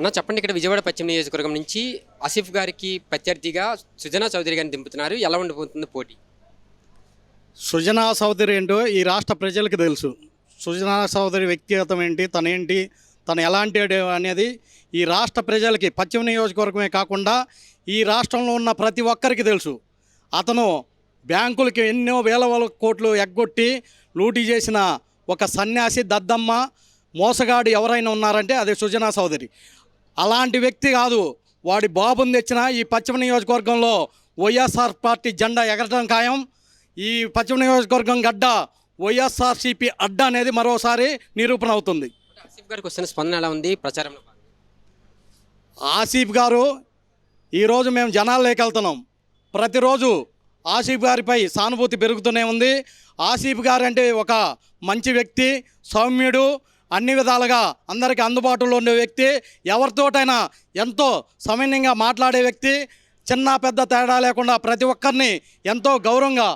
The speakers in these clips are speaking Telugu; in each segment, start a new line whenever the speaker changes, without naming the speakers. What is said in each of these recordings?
అన్న చెప్పండి ఇక్కడ విజయవాడ పశ్చిమ నియోజకవర్గం నుంచి ఆసిఫ్ గారికి ప్రత్యర్థిగా సుజనా చౌదరి గారిని దింపుతున్నారు. ఎలా ఉండబోతుంది పోటీ?
సుజనా చౌదరి ఏంటో ఈ రాష్ట్ర ప్రజలకు తెలుసు. సుజనా చౌదరి వ్యక్తిగతం ఏంటి తనేంటి తను ఎలాంటి అనేది ఈ రాష్ట్ర ప్రజలకి పశ్చిమ నియోజకవర్గమే కాకుండా ఈ రాష్ట్రంలో ఉన్న ప్రతి ఒక్కరికి తెలుసు. అతను బ్యాంకులకి ఎన్నో వేల వేల కోట్లు ఎగ్గొట్టి లూటీ చేసిన ఒక సన్యాసి దద్దమ్మ మోసగాడు ఎవరైనా ఉన్నారంటే అది సుజనా చౌదరి. అలాంటి వ్యక్తి కాదు. వాడి బాబుని తెచ్చిన ఈ పశ్చిమ నియోజకవర్గంలో వైఎస్ఆర్ పార్టీ జెండా ఎగరడం ఖాయం. ఈ పశ్చిమ నియోజకవర్గం గడ్డ వైఎస్ఆర్సీపీ అడ్డ అనేది మరోసారి నిరూపణ అవుతుంది.
ఆసిఫ్ గారికి వస్తున్న స్పందన ఎలా ఉంది? ప్రచారంలో?
ఆసిఫ్ గారు ఈరోజు మేము జనాల్లోకి వెళ్తున్నాం. ప్రతిరోజు ఆసిఫ్ గారిపై సానుభూతి పెరుగుతూనే ఉంది. ఆసిఫ్ గారు అంటే ఒక మంచి వ్యక్తి సౌమ్యుడు అన్ని విధాలుగా అందరికీ అందుబాటులో ఉండే వ్యక్తి ఎవరితోటైనా ఎంతో సమన్యంగా మాట్లాడే వ్యక్తి చిన్న పెద్ద తేడా లేకుండా ప్రతి ఒక్కరిని ఎంతో గౌరవంగా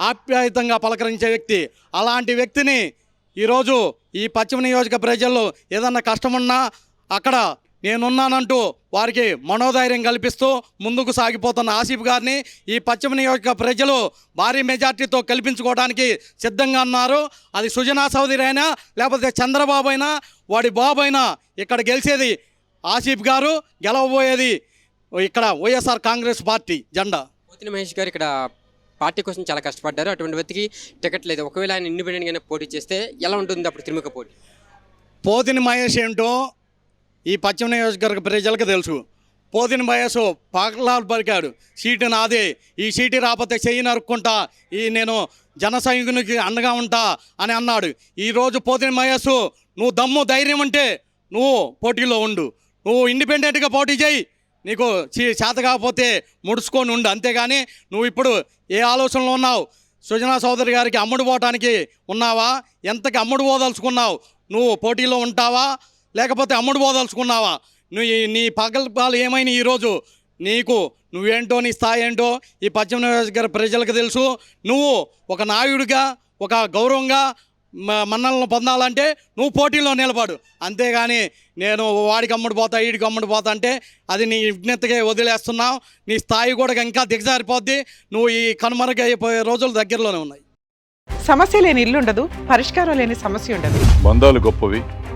ఆప్యాయుతంగా పలకరించే వ్యక్తి. అలాంటి వ్యక్తిని ఈరోజు ఈ పశ్చిమ నియోజక ప్రజల్లో ఏదన్నా కష్టమున్నా అక్కడ నేనున్నానంటూ వారికి మనోధైర్యం కల్పిస్తూ ముందుకు సాగిపోతున్న ఆసిఫ్ గారిని ఈ పశ్చిమ నియోజక ప్రజలు భారీ మెజార్టీతో కల్పించుకోవడానికి సిద్ధంగా ఉన్నారు. అది సుజనా చౌదరి అయినా లేకపోతే చంద్రబాబు అయినా వాడి బాబు అయినా ఇక్కడ గెలిచేది ఆసిఫ్ గారు గెలవబోయేది ఇక్కడ వైఎస్ఆర్ కాంగ్రెస్ పార్టీ జెండా.
పోతిన మహేష్ గారు ఇక్కడ పార్టీ కోసం చాలా కష్టపడ్డారు. అటువంటి వ్యక్తికి టికెట్ లేదు. ఒకవేళ ఆయన ఇండిపెండెంట్గానే పోటీ చేస్తే ఎలా ఉంటుంది అప్పుడు తిరుమక పోటీ?
పోతిని మహేష్ ఏంటో ఈ పశ్చిమ నియోజకవర్గ ప్రజలకు తెలుసు. పోదిన మహేష్ పాకలాలు పలికాడు. సీటు నాదే. ఈ సీటు రాకపోతే చెయ్యి నరుక్కుంటా. ఈ నేను జన సైనికునికి అండగా ఉంటా అని అన్నాడు. ఈరోజు పోతిన మహేష్ నువ్వు దమ్ము ధైర్యం ఉంటే నువ్వు పోటీలో ఉండు. నువ్వు ఇండిపెండెంట్గా పోటీ చేయి నీకు చీ- చేత కాకపోతే ముడుచుకొని ఉండు. అంతేగాని నువ్వు ఇప్పుడు ఏ ఆలోచనలో ఉన్నావు? సుజనా సోదరి గారికి అమ్ముడు పోవటానికి ఉన్నావా? ఎంతకి అమ్ముడు పోదలుచుకున్నావు? నువ్వు పోటీలో ఉంటావా? లేకపోతే అమ్ముడు పోదలుచుకున్నావా? నువ్వు ఈ- నీ పగల్పాలు ఏమైనా ఈరోజు? నీకు నువ్వేంటో నీ స్థాయి ఏంటో ఈ పశ్చిమ నియోజకవర్గ ప్రజలకు తెలుసు. నువ్వు ఒక నాయుడిగా ఒక గౌరవంగా మ- మన్నలను పొందాలంటే నువ్వు పోటీలో నిలబడు. అంతేగాని నేను వాడికి అమ్ముడు పోతా వీడికి అమ్ముడు పోతా అంటే అది నీ విజ్ఞతగా వదిలేస్తున్నావు. నీ స్థాయి కూడా ఇంకా దిగజారిపోద్ది. నువ్వు ఈ కనుమరుగైపోయే రోజులు దగ్గరలోనే ఉన్నాయి.
సమస్య లేని ఇల్లు ఉండదు పరిష్కారం లేని సమస్య ఉండదు.
బంధాలు గొప్పవి.